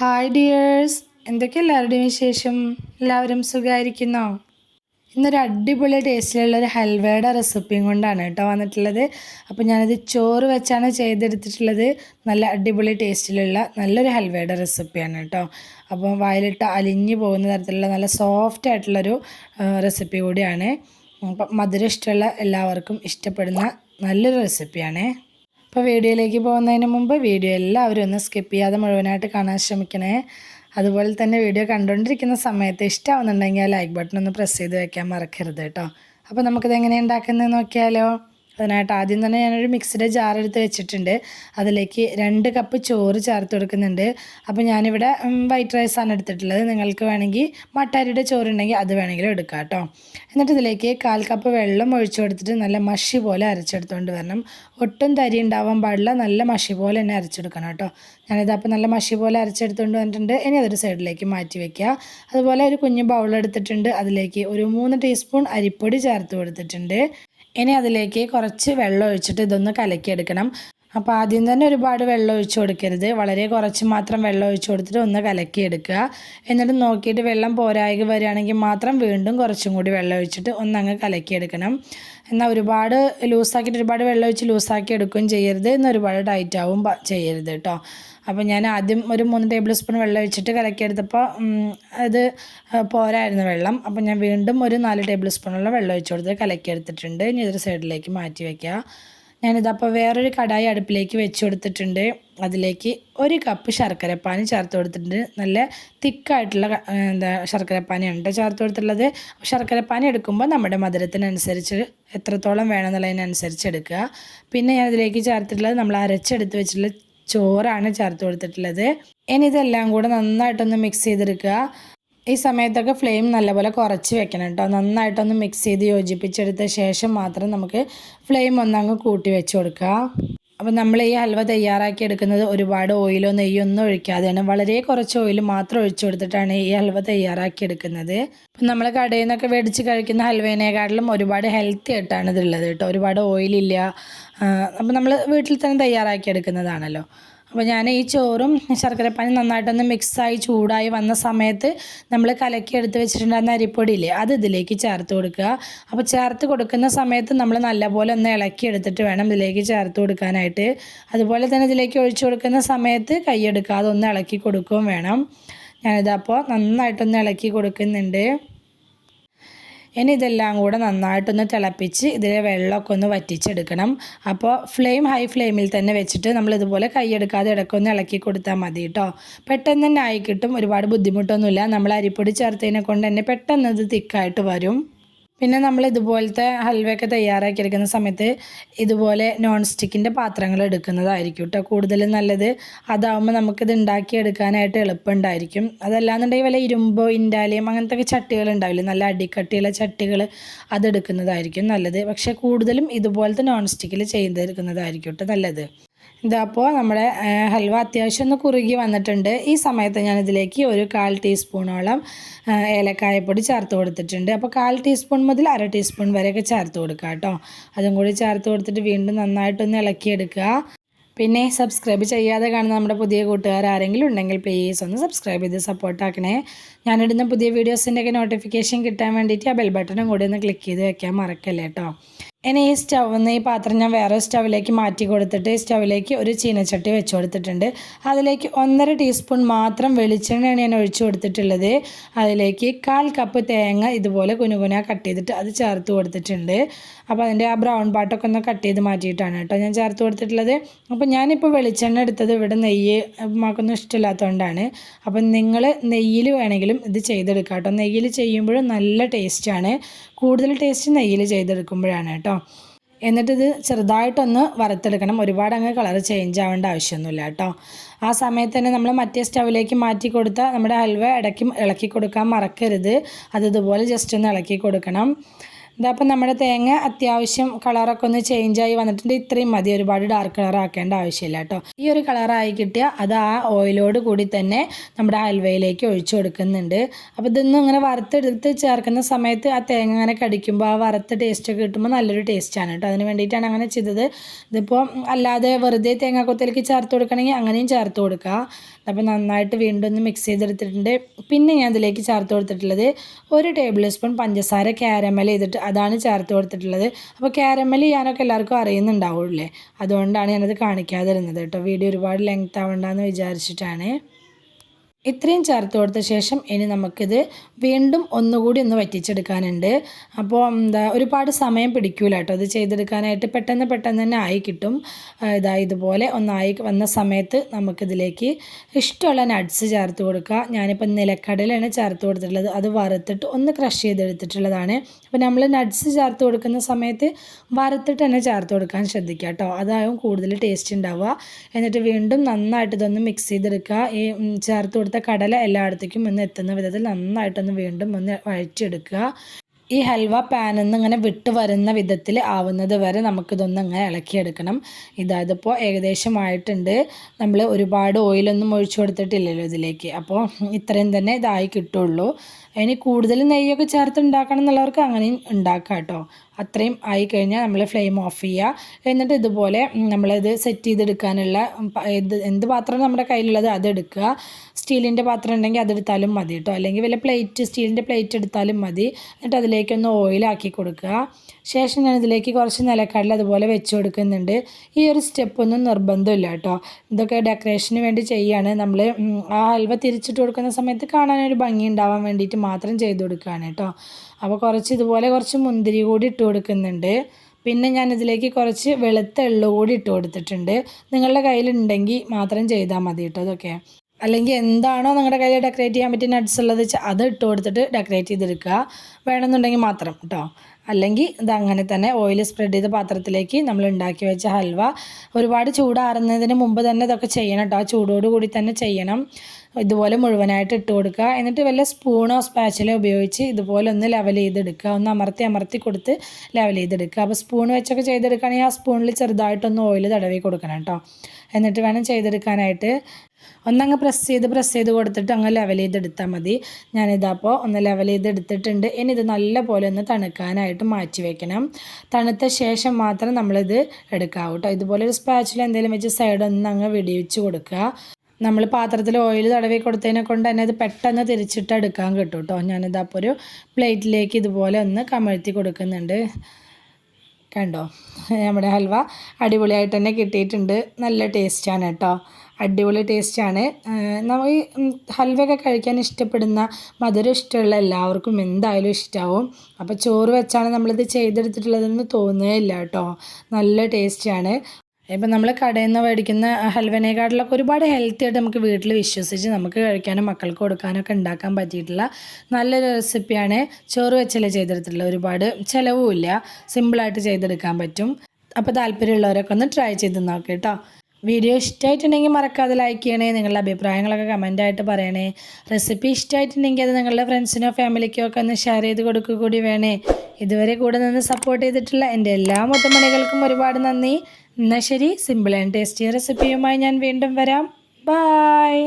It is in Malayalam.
ഹായ് ഡിയേഴ്സ് എന്തൊക്കെ എല്ലാവരുടെയും വിശേഷം? എല്ലാവരും സുഖമായിരിക്കുന്നോ ഇന്നൊരു അടിപൊളി ടേസ്റ്റിലുള്ള ഒരു ഹൽവയുടെ റെസിപ്പിയും കൊണ്ടാണ് കേട്ടോ വന്നിട്ടുള്ളത്. അപ്പോൾ ഞാനത് ചോറ് വെച്ചാണ് ചെയ്തെടുത്തിട്ടുള്ളത്. നല്ല അടിപൊളി ടേസ്റ്റിലുള്ള നല്ലൊരു ഹൽവയുടെ റെസിപ്പിയാണ് കേട്ടോ. അപ്പോൾ വായിലിട്ട് അലിഞ്ഞു പോകുന്ന തരത്തിലുള്ള നല്ല സോഫ്റ്റ് ആയിട്ടുള്ളൊരു റെസിപ്പി കൂടിയാണ്. അപ്പം മധുരം ഇഷ്ടമുള്ള എല്ലാവർക്കും ഇഷ്ടപ്പെടുന്ന നല്ലൊരു റെസിപ്പിയാണ് അപ്പോൾ വീഡിയോയിലേക്ക് പോകുന്നതിന് മുമ്പ് വീഡിയോ എല്ലാവരും ഒന്ന് സ്കിപ്പ് ചെയ്യാതെ മുഴുവനായിട്ട് കാണാൻ ശ്രമിക്കണേ. അതുപോലെ തന്നെ വീഡിയോ കണ്ടുകൊണ്ടിരിക്കുന്ന സമയത്ത് ഇഷ്ടമാവുന്നുണ്ടെങ്കിൽ ലൈക്ക് ബട്ടൺ ഒന്ന് പ്രസ് ചെയ്ത് വയ്ക്കാൻ മറക്കരുത് കേട്ടോ. അപ്പോൾ നമുക്കിത് എങ്ങനെ ഉണ്ടാക്കുന്നത് നോക്കിയാലോ. അതിനായിട്ട് ആദ്യം തന്നെ ഞാനൊരു മിക്സിയുടെ ജാർ എടുത്ത് വെച്ചിട്ടുണ്ട്. അതിലേക്ക് രണ്ട് കപ്പ് ചോറ് ചേർത്ത് കൊടുക്കുന്നുണ്ട്. അപ്പോൾ ഞാനിവിടെ വൈറ്റ് റൈസാണ് എടുത്തിട്ടുള്ളത്. നിങ്ങൾക്ക് വേണമെങ്കിൽ മട്ടാരിയുടെ ചോറുണ്ടെങ്കിൽ അത് വേണമെങ്കിലും എടുക്കാം കേട്ടോ. എന്നിട്ട് ഇതിലേക്ക് കാൽ കപ്പ് വെള്ളം ഒഴിച്ചു കൊടുത്തിട്ട് നല്ല മഷി പോലെ അരച്ചെടുത്തുകൊണ്ട് വരണം. ഒട്ടും തരി ഉണ്ടാവാൻ പാടില്ല. നല്ല മഷി പോലെ തന്നെ അരച്ചെടുക്കണം കേട്ടോ. ഞാനിത് അപ്പോൾ നല്ല മഷി പോലെ അരച്ചെടുത്തുകൊണ്ട് വന്നിട്ടുണ്ട്. ഇനി അതൊരു സൈഡിലേക്ക് മാറ്റി വയ്ക്കുക അതുപോലെ ഒരു കുഞ്ഞു ബൗൾ എടുത്തിട്ടുണ്ട്. അതിലേക്ക് ഒരു മൂന്ന് ടീസ്പൂൺ അരിപ്പൊടി ചേർത്ത് കൊടുത്തിട്ടുണ്ട്. ഇനി അതിലേക്ക് കുറച്ച് വെള്ളം ഒഴിച്ചിട്ട് ഇതൊന്ന് കലക്കിയെടുക്കണം. അപ്പോൾ ആദ്യം തന്നെ ഒരുപാട് വെള്ളം ഒഴിച്ചു കൊടുക്കരുത്. വളരെ കുറച്ച് മാത്രം വെള്ളം ഒഴിച്ചു കൊടുത്തിട്ട് ഒന്ന് കലക്കിയെടുക്കുക എന്നിട്ട് നോക്കിയിട്ട് വെള്ളം പോരായക വരികയാണെങ്കിൽ മാത്രം വീണ്ടും കുറച്ചും കൂടി വെള്ളം ഒഴിച്ചിട്ട് ഒന്നങ്ങ് കലക്കിയെടുക്കണം എന്നാൽ ഒരുപാട് ലൂസാക്കിയിട്ട് ഒരുപാട് വെള്ളം ഒഴിച്ച് ലൂസാക്കി എടുക്കുകയും ചെയ്യരുത്. എന്നാൽ ഒരുപാട് ടൈറ്റാവും ചെയ്യരുത് കേട്ടോ അപ്പോൾ ഞാൻ ആദ്യം ഒരു മൂന്ന് ടേബിൾ സ്പൂൺ വെള്ളം ഒഴിച്ചിട്ട് കലക്കിയെടുത്തപ്പോൾ അത് പോരായിരുന്നു വെള്ളം. അപ്പോൾ ഞാൻ വീണ്ടും ഒരു നാല് ടേബിൾ സ്പൂണുള്ള വെള്ളം ഒഴിച്ചു കൊടുത്ത് കലക്കിയെടുത്തിട്ടുണ്ട് ഇനി ഇതൊരു സൈഡിലേക്ക് മാറ്റി വയ്ക്കുക ഞാനിതപ്പോൾ വേറൊരു കടായി അടുപ്പിലേക്ക് വെച്ച് കൊടുത്തിട്ടുണ്ട്. അതിലേക്ക് ഒരു കപ്പ് ശർക്കരപ്പാനി ചേർത്ത് കൊടുത്തിട്ടുണ്ട്. നല്ല തിക്കായിട്ടുള്ള എന്താ ശർക്കരപ്പാനിയാണ് കേട്ടോ ചേർത്ത് കൊടുത്തിട്ടുള്ളത്. ശർക്കരപ്പാനി എടുക്കുമ്പോൾ നമ്മുടെ മധുരത്തിനനുസരിച്ച് എത്രത്തോളം വേണമെന്നുള്ളതിനനുസരിച്ച് എടുക്കുക. പിന്നെ ഞാൻ അതിലേക്ക് ചേർത്തിട്ടുള്ളത് നമ്മൾ അരച്ചെടുത്ത് വെച്ചിട്ടുള്ള ചോറാണ് ചേർത്ത് കൊടുത്തിട്ടുള്ളത്. ഇനി ഇതെല്ലാം കൂടെ നന്നായിട്ടൊന്ന് മിക്സ് ചെയ്തെടുക്കുക. ഈ സമയത്തൊക്കെ ഫ്ലെയിം നല്ലപോലെ കുറച്ച് വെക്കണം കേട്ടോ. നന്നായിട്ടൊന്ന് മിക്സ് ചെയ്ത് യോജിപ്പിച്ചെടുത്ത ശേഷം മാത്രം നമുക്ക് ഫ്ലെയിം ഒന്നങ്ങ് കൂട്ടി വെച്ച് കൊടുക്കുക. അപ്പോൾ നമ്മൾ ഈ ഹൽവ തയ്യാറാക്കി എടുക്കുന്നത് ഒരുപാട് ഓയിലോ നെയ്യോ ഒന്നും ഒഴിക്കാതെയാണ് വളരെ കുറച്ച് ഓയിൽ മാത്രം ഒഴിച്ചു കൊടുത്തിട്ടാണ് ഈ ഹൽവ തയ്യാറാക്കി എടുക്കുന്നത്. അപ്പം നമ്മൾ കടയിൽ നിന്നൊക്കെ മേടിച്ച് കഴിക്കുന്ന ഹൽവേനേക്കാട്ടിലും ഒരുപാട് ഹെൽത്തി ആയിട്ടാണ് ഇതുള്ളത് കേട്ടോ. ഒരുപാട് ഓയിലില്ല അപ്പം നമ്മൾ വീട്ടിൽ തന്നെ തയ്യാറാക്കി എടുക്കുന്നതാണല്ലോ. അപ്പോൾ ഞാൻ ഈ ചോറും ശർക്കരപ്പാനി നന്നായിട്ടൊന്ന് മിക്സായി ചൂടായി വന്ന സമയത്ത് നമ്മൾ കലക്കി എടുത്ത് വെച്ചിട്ടുണ്ടായിരുന്ന അരിപ്പൊടിയില്ലേ അത് ഇതിലേക്ക് ചേർത്ത് കൊടുക്കുക. അപ്പോൾ ചേർത്ത് കൊടുക്കുന്ന സമയത്ത് നമ്മൾ നല്ലപോലെ ഒന്ന് ഇളക്കി എടുത്തിട്ട് വേണം ഇതിലേക്ക് ചേർത്ത് കൊടുക്കാനായിട്ട്. അതുപോലെ തന്നെ ഇതിലേക്ക് ഒഴിച്ചു കൊടുക്കുന്ന സമയത്ത് കൈയെടുക്കാതെ ഒന്ന് ഇളക്കി കൊടുക്കുകയും വേണം. ഞാനിതപ്പോൾ നന്നായിട്ടൊന്ന് ഇളക്കി കൊടുക്കുന്നുണ്ട്. ഇനി ഇതെല്ലാം കൂടെ നന്നായിട്ടൊന്ന് തിളപ്പിച്ച് ഇതിലെ വെള്ളമൊക്കെ ഒന്ന് വറ്റിച്ചെടുക്കണം. അപ്പോൾ ഫ്ലെയിം ഹൈ ഫ്ലെയിമിൽ തന്നെ വെച്ചിട്ട് നമ്മൾ ഇതുപോലെ കൈയെടുക്കാതെ ഇടയ്ക്കൊന്ന് ഇളക്കി കൊടുത്താൽ മതി കേട്ടോ. പെട്ടെന്ന് തന്നെ ആയി കിട്ടും. ഒരുപാട് ബുദ്ധിമുട്ടൊന്നുമില്ല. നമ്മൾ അരിപ്പൊടി ചേർത്തതിനെ കൊണ്ട് തന്നെ പെട്ടെന്ന് ഇത് തിക്കായിട്ട് വരും. പിന്നെ നമ്മൾ ഇതുപോലത്തെ ഹൽവയൊക്കെ തയ്യാറാക്കിയെടുക്കുന്ന സമയത്ത് ഇതുപോലെ നോൺ സ്റ്റിക്കിന്റെ പാത്രങ്ങൾ എടുക്കുന്നതായിരിക്കും കേട്ടോ. കൂടുതലും നല്ലത്. അതാവുമ്പോൾ നമുക്കിത് ഉണ്ടാക്കിയെടുക്കാനായിട്ട് എളുപ്പമുണ്ടായിരിക്കും. അതല്ലാന്നുണ്ടെങ്കിൽ വല്ല ഇരുമ്പോ ഇൻഡാലിയം അങ്ങനത്തെ ഒക്കെ ചട്ടികൾ ഉണ്ടാവില്ല? നല്ല അടിക്കട്ടിയുള്ള ചട്ടികൾ അതെടുക്കുന്നതായിരിക്കും നല്ലത്. പക്ഷേ കൂടുതലും ഇതുപോലത്തെ നോൺ സ്റ്റിക്കിൽ ചെയ്തെടുക്കുന്നതായിരിക്കും കേട്ടോ നല്ലത്. ഇതപ്പോൾ നമ്മുടെ ഹൽവ അത്യാവശ്യം ഒന്ന് കുറുകി വന്നിട്ടുണ്ട്. ഈ സമയത്ത് ഞാനിതിലേക്ക് ഒരു കാൽ ടീസ്പൂണോളം ഏലക്കായപ്പൊടി ചേർത്ത് കൊടുത്തിട്ടുണ്ട്. അപ്പോൾ കാൽ ടീസ്പൂൺ മുതൽ അര ടീസ്പൂൺ വരെയൊക്കെ ചേർത്ത് കൊടുക്കുക കേട്ടോ. അതും കൂടി ചേർത്ത് കൊടുത്തിട്ട് വീണ്ടും നന്നായിട്ടൊന്ന് ഇളക്കിയെടുക്കുക. പിന്നെ സബ്സ്ക്രൈബ് ചെയ്യാതെ കാണുന്ന നമ്മുടെ പുതിയ കൂട്ടുകാർ ആരെങ്കിലും ഉണ്ടെങ്കിൽ പ്ലീസ് ഒന്ന് സബ്സ്ക്രൈബ് ചെയ്ത് സപ്പോർട്ടാക്കണേ ഞാനിടുന്ന പുതിയ വീഡിയോസിന്റെയൊക്കെ നോട്ടിഫിക്കേഷൻ കിട്ടാൻ വേണ്ടിയിട്ട് ആ ബെൽ ബട്ടണും കൂടി ഒന്ന് ക്ലിക്ക് ചെയ്ത് വെക്കാൻ മറക്കല്ലേ കേട്ടോ. ഇനി ഈ സ്റ്റൗന്ന് ഈ പാത്രം ഞാൻ വേറെ സ്റ്റൗവിലേക്ക് മാറ്റി കൊടുത്തിട്ട് സ്റ്റൗവിലേക്ക് ഒരു ചീനച്ചട്ടി വെച്ച് കൊടുത്തിട്ടുണ്ട്. അതിലേക്ക് ഒന്നര ടീസ്പൂൺ മാത്രം വെളിച്ചെണ്ണയാണ് ഞാൻ ഒഴിച്ചു കൊടുത്തിട്ടുള്ളത്. അതിലേക്ക് കാൽ കപ്പ് തേങ്ങ ഇതുപോലെ കുനുകുന കട്ട് ചെയ്തിട്ട് അത് ചേർത്ത് കൊടുത്തിട്ടുണ്ട്. അപ്പോൾ അതിന്റെ ആ ബ്രൗൺ പാട്ടൊക്കെ ഒന്ന് കട്ട് ചെയ്ത് മാറ്റിയിട്ടാണ് കേട്ടോ ഞാൻ ചേർത്ത് കൊടുത്തിട്ടുള്ളത്. അപ്പോൾ ഞാനിപ്പോൾ വെളിച്ചെണ്ണ എടുത്തത് ഇവിടെ നെയ്യ് മാക്കൊന്നും ഇഷ്ടമില്ലാത്തതുകൊണ്ടാണ് അപ്പം നിങ്ങൾ നെയ്യിൽ വേണമെങ്കിലും ഇത് ചെയ്തെടുക്കാം കേട്ടോ. നെയ്യിൽ ചെയ്യുമ്പോഴും നല്ല ടേസ്റ്റാണ് കൂടുതൽ ടേസ്റ്റ് നെയ്യിൽ ചെയ്തെടുക്കുമ്പോഴാണ് കേട്ടോ. എന്നിട്ടിത് ചെറുതായിട്ടൊന്ന് വറുത്തെടുക്കണം. ഒരുപാട് അങ്ങ് കളർ ചേഞ്ച് ആവേണ്ട ആവശ്യമൊന്നുമില്ല കേട്ടോ. ആ സമയത്ത് തന്നെ നമ്മൾ മറ്റേ സ്റ്റവിലേക്ക് മാറ്റി കൊടുത്താൽ നമ്മുടെ ഹൽവ ഇടയ്ക്ക് ഇളക്കി കൊടുക്കാൻ മറക്കരുത്. അത് ഇതുപോലെ ജസ്റ്റ് ഒന്ന് ഇളക്കി കൊടുക്കണം. ഇതപ്പം നമ്മുടെ തേങ്ങ അത്യാവശ്യം കളറൊക്കെ ഒന്ന് ചേഞ്ചായി വന്നിട്ടുണ്ട്. ഇത്രയും മതി. ഒരുപാട് ഡാർക്ക് കളർ ആക്കേണ്ട ആവശ്യമില്ല കേട്ടോ. ഈ ഒരു കളറായി കിട്ടിയാൽ അത് ആ ഓയിലോട് കൂടി തന്നെ നമ്മുടെ ഹൽവയിലേക്ക് ഒഴിച്ചു കൊടുക്കുന്നുണ്ട്. അപ്പോൾ ഇതൊന്നും ഇങ്ങനെ വറുത്തെടുത്ത് ചേർക്കുന്ന സമയത്ത് ആ തേങ്ങ അങ്ങനെ കടിക്കുമ്പോൾ ആ വറുത്ത ടേസ്റ്റ് ഒക്കെ കിട്ടുമ്പോൾ നല്ലൊരു ടേസ്റ്റാണ് കേട്ടോ. അതിന് വേണ്ടിയിട്ടാണ് അങ്ങനെ ചെയ്തത്. ഇതിപ്പോൾ അല്ലാതെ വെറുതെ തേങ്ങാക്കൊത്തിലേക്ക് ചേർത്ത് കൊടുക്കണമെങ്കിൽ അങ്ങനെയും ചേർത്ത് കൊടുക്കുക അപ്പോൾ നന്നായിട്ട് വീണ്ടും ഒന്ന് മിക്സ് ചെയ്തെടുത്തിട്ടുണ്ട്. പിന്നെ ഞാൻ ഇതിലേക്ക് ചേർത്ത് കൊടുത്തിട്ടുള്ളത് ഒരു ടേബിൾ സ്പൂൺ പഞ്ചസാര ക്യാരമൽ ചെയ്തിട്ട് അതാണ് ചേർത്ത് കൊടുത്തിട്ടുള്ളത്. അപ്പോൾ ക്യാരമൽ ചെയ്യാനൊക്കെ എല്ലാവർക്കും അറിയുന്നുണ്ടാവുള്ളേ. അതുകൊണ്ടാണ് ഞാനത് കാണിക്കാതിരുന്നത് കേട്ടോ. വീഡിയോ ഒരുപാട് ലെങ്ത് ആവണ്ടെന്ന് വിചാരിച്ചിട്ടാണ്. ഇത്രയും ചേർത്ത് കൊടുത്ത ശേഷം ഇനി നമുക്കിത് വീണ്ടും ഒന്നുകൂടി ഒന്ന് വറ്റിച്ചെടുക്കാനുണ്ട്. അപ്പോൾ എന്താ ഒരുപാട് സമയം പിടിക്കൂല കേട്ടോ. അത് ചെയ്തെടുക്കാനായിട്ട് പെട്ടെന്ന് പെട്ടെന്ന് തന്നെ ആയി കിട്ടും. ഇതാ ഇതുപോലെ ഒന്നായി വന്ന സമയത്ത് നമുക്കിതിലേക്ക് ഇഷ്ടമുള്ള നട്ട്സ് ചേർത്ത് കൊടുക്കുക. ഞാനിപ്പോൾ നിലക്കടലാണ് ചേർത്ത് കൊടുത്തിട്ടുള്ളത്. അത് വറുത്തിട്ട് ഒന്ന് ക്രഷ് ചെയ്തെടുത്തിട്ടുള്ളതാണ്. അപ്പോൾ നമ്മൾ നട്ട്സ് ചേർത്ത് കൊടുക്കുന്ന സമയത്ത് വറുത്തിട്ട് തന്നെ ചേർത്ത് കൊടുക്കാൻ ശ്രദ്ധിക്കുക കേട്ടോ. അതാവും കൂടുതൽ ടേസ്റ്റ് ഉണ്ടാവുക. എന്നിട്ട് വീണ്ടും നന്നായിട്ട് ഇതൊന്ന് മിക്സ് ചെയ്തെടുക്കുക. ഈ ചേർത്ത് കൊടുത്ത കടല എല്ലായിടത്തേക്കും ഒന്ന് എത്തുന്ന വിധത്തിൽ നന്നായിട്ടൊന്ന് വീണ്ടും ഒന്ന് വഴിച്ചെടുക്കുക ഈ ഹൽവ പാനിൽ നിന്ന് ഇങ്ങനെ വിട്ട് വരുന്ന വിധത്തിൽ ആവുന്നത് വരെ നമുക്കിതൊന്ന് ഇങ്ങനെ ഇളക്കിയെടുക്കണം. ഇതായതിപ്പോൾ ഏകദേശം ആയിട്ടുണ്ട് നമ്മൾ ഒരുപാട് ഓയിലൊന്നും ഒഴിച്ചു കൊടുത്തിട്ടില്ലല്ലോ ഇതിലേക്ക്. അപ്പോൾ ഇത്രയും തന്നെ ഇതായി കിട്ടുള്ളൂ. ഇനി കൂടുതൽ നെയ്യൊക്കെ ചേർത്ത് ഉണ്ടാക്കണം എന്നുള്ളവർക്ക് അങ്ങനെയും ഉണ്ടാക്കാം കേട്ടോ. അത്രയും ആയി കഴിഞ്ഞാൽ നമ്മൾ ഫ്ലെയിം ഓഫ് ചെയ്യുക എന്നിട്ട് ഇതുപോലെ നമ്മളിത് സെറ്റ് ചെയ്തെടുക്കാനുള്ള ഇത് എന്ത് പാത്രം നമ്മുടെ കയ്യിലുള്ളത് അതെടുക്കുക സ്റ്റീലിന്റെ പാത്രം ഉണ്ടെങ്കിൽ അതെടുത്താലും മതി കേട്ടോ. അല്ലെങ്കിൽ വല്ല പ്ലേറ്റ് സ്റ്റീലിന്റെ പ്ലേറ്റ് എടുത്താലും മതി. എന്നിട്ട് അതിലേക്കൊന്ന് ഓയിലാക്കി കൊടുക്കുക. ശേഷം ഞാൻ ഇതിലേക്ക് കുറച്ച് നിലക്കടല അതുപോലെ വെച്ച് കൊടുക്കുന്നുണ്ട്. ഈ ഒരു സ്റ്റെപ്പ് ഒന്നും നിർബന്ധമില്ല കേട്ടോ. ഇതൊക്കെ ഡെക്കറേഷന് വേണ്ടി ചെയ്യുകയാണ് നമ്മൾ ആ ഹൽവ തിരിച്ചിട്ട് കൊടുക്കുന്ന സമയത്ത് കാണാനൊരു ഭംഗി ഉണ്ടാവാൻ വേണ്ടിയിട്ട് മാത്രം ചെയ്ത് കൊടുക്കുകയാണ് കേട്ടോ. അപ്പോൾ കുറച്ച് ഇതുപോലെ കുറച്ച് മുന്തിരി കൂടി ഇട്ട് കൊടുക്കുന്നുണ്ട്. പിന്നെ ഞാൻ ഇതിലേക്ക് കുറച്ച് വെളുത്ത എള്ളു കൂടി ഇട്ട് കൊടുത്തിട്ടുണ്ട്. നിങ്ങളുടെ കയ്യിലുണ്ടെങ്കിൽ മാത്രം ചെയ്താൽ മതി കേട്ടോ അതൊക്കെ അല്ലെങ്കിൽ എന്താണോ നിങ്ങളുടെ കയ്യിൽ ഡെക്കറേറ്റ് ചെയ്യാൻ പറ്റിയ നട്ട്സ് ഉള്ളത് വെച്ചാൽ അത് ഇട്ട് കൊടുത്തിട്ട് ഡെക്കറേറ്റ് ചെയ്തെടുക്കുക. വേണമെന്നുണ്ടെങ്കിൽ മാത്രം കേട്ടോ. അല്ലെങ്കിൽ ഇത് അങ്ങനെ തന്നെ ഓയിൽ സ്പ്രെഡ് ചെയ്ത പാത്രത്തിലേക്ക് നമ്മൾ ഉണ്ടാക്കി വെച്ച ഹൽവ ഒരുപാട് ചൂടാറുന്നതിന് മുമ്പ് തന്നെ ഇതൊക്കെ ചെയ്യണം കേട്ടോ. ആ ചൂടോട് കൂടി തന്നെ ചെയ്യണം. ഇതുപോലെ മുഴുവനായിട്ട് ഇട്ട് കൊടുക്കുക. എന്നിട്ട് വല്ല സ്പൂണോ സ്പാച്ചിലോ ഉപയോഗിച്ച് ഇതുപോലെ ഒന്ന് ലെവൽ ചെയ്തെടുക്കുക. ഒന്ന് അമർത്തി അമർത്തി കൊടുത്ത് ലെവൽ ചെയ്തെടുക്കുക. അപ്പോൾ സ്പൂൺ വെച്ചൊക്കെ ചെയ്തെടുക്കുകയാണെങ്കിൽ ആ സ്പൂണിൽ ചെറുതായിട്ടൊന്ന് ഓയിൽ തടവി കൊടുക്കണം കേട്ടോ. എന്നിട്ട് വേണം ചെയ്തെടുക്കാനായിട്ട്. ഒന്നങ്ങ് പ്രസ് ചെയ്ത് പ്രസ് ചെയ്ത് കൊടുത്തിട്ട് അങ്ങ് ലെവൽ ചെയ്തെടുത്താൽ മതി. ഞാനിതപ്പോൾ ഒന്ന് ലെവൽ ചെയ്തെടുത്തിട്ടുണ്ട്. ഇനി ഇത് നല്ല പോലെ ഒന്ന് തണുക്കാനായിട്ട് മാറ്റി വെക്കണം. തണുത്ത ശേഷം മാത്രം നമ്മളിത് എടുക്കാവൂ കേട്ടോ. ഇതുപോലെ ഒരു സ്പാച്ചിൽ എന്തെങ്കിലും വെച്ച് സൈഡ് ഒന്ന് അങ്ങ് വെടിവെച്ച് കൊടുക്കുക. നമ്മൾ പാത്രത്തിൽ ഓയിൽ തടവി കൊടുത്തതിനെ കൊണ്ട് തന്നെ അത് പെട്ടെന്ന് തിരിച്ചിട്ട് എടുക്കാൻ കിട്ടും കേട്ടോ ഞാനിതപ്പോൾ ഒരു പ്ലേറ്റിലേക്ക് ഇതുപോലെ ഒന്ന് കമഴ്ത്തി കൊടുക്കുന്നുണ്ട്. കണ്ടോ? നമ്മുടെ ഹൽവ അടിപൊളിയായിട്ട് തന്നെ കിട്ടിയിട്ടുണ്ട്. നല്ല ടേസ്റ്റാണ് കേട്ടോ അടിപൊളി ടേസ്റ്റാണ് ഈ ഹൽവയൊക്കെ കഴിക്കാൻ ഇഷ്ടപ്പെടുന്ന മധുരം ഇഷ്ടമുള്ള എല്ലാവർക്കും എന്തായാലും ഇഷ്ടമാവും അപ്പോൾ ചോറ് വെച്ചാണ് നമ്മളിത് ചെയ്തെടുത്തിട്ടുള്ളതെന്ന് തോന്നുകയില്ല കേട്ടോ നല്ല ടേസ്റ്റാണ് ഇപ്പം നമ്മൾ കടയിൽ നിന്ന് മേടിക്കുന്ന ഹൽവനേക്കാട്ടിലൊക്കെ ഒരുപാട് ഹെൽത്തി ആയിട്ട് നമുക്ക് വീട്ടിൽ വിശ്വസിച്ച് നമുക്ക് കഴിക്കാനും മക്കൾക്ക് കൊടുക്കാനും ഒക്കെ ഉണ്ടാക്കാൻ പറ്റിയിട്ടുള്ള നല്ലൊരു റെസിപ്പിയാണ് ചോറ് വെച്ചല്ലേ ചെയ്തെടുത്തിട്ടുള്ള ഒരുപാട് ചിലവുമില്ല. സിമ്പിളായിട്ട് ചെയ്തെടുക്കാൻ പറ്റും. അപ്പോൾ താല്പര്യമുള്ളവരൊക്കെ ഒന്ന് ട്രൈ ചെയ്ത് നോക്കാം കേട്ടോ. വീഡിയോ ഇഷ്ടമായിട്ടുണ്ടെങ്കിൽ മറക്കാതെ ലൈക്ക് ചെയ്യണേ നിങ്ങളുടെ അഭിപ്രായങ്ങളൊക്കെ കമന്റായിട്ട് പറയണേ. റെസിപ്പി ഇഷ്ടമായിട്ടുണ്ടെങ്കിൽ അത് നിങ്ങളുടെ ഫ്രണ്ട്സിനോ ഫാമിലിക്കോ ഒക്കെ ഒന്ന് ഷെയർ ചെയ്ത് കൊടുക്കുക കൂടി വേണേ. ഇതുവരെ കൂടെ നിന്ന് സപ്പോർട്ട് ചെയ്തിട്ടുള്ള എന്റെ എല്ലാ മുത്തമണികൾക്കും ഒരുപാട് നന്ദി. എന്നാൽ ശരി സിമ്പിൾ ആൻഡ് ടേസ്റ്റി റെസിപ്പിയുമായി ഞാൻ വീണ്ടും വരാം. ബായ്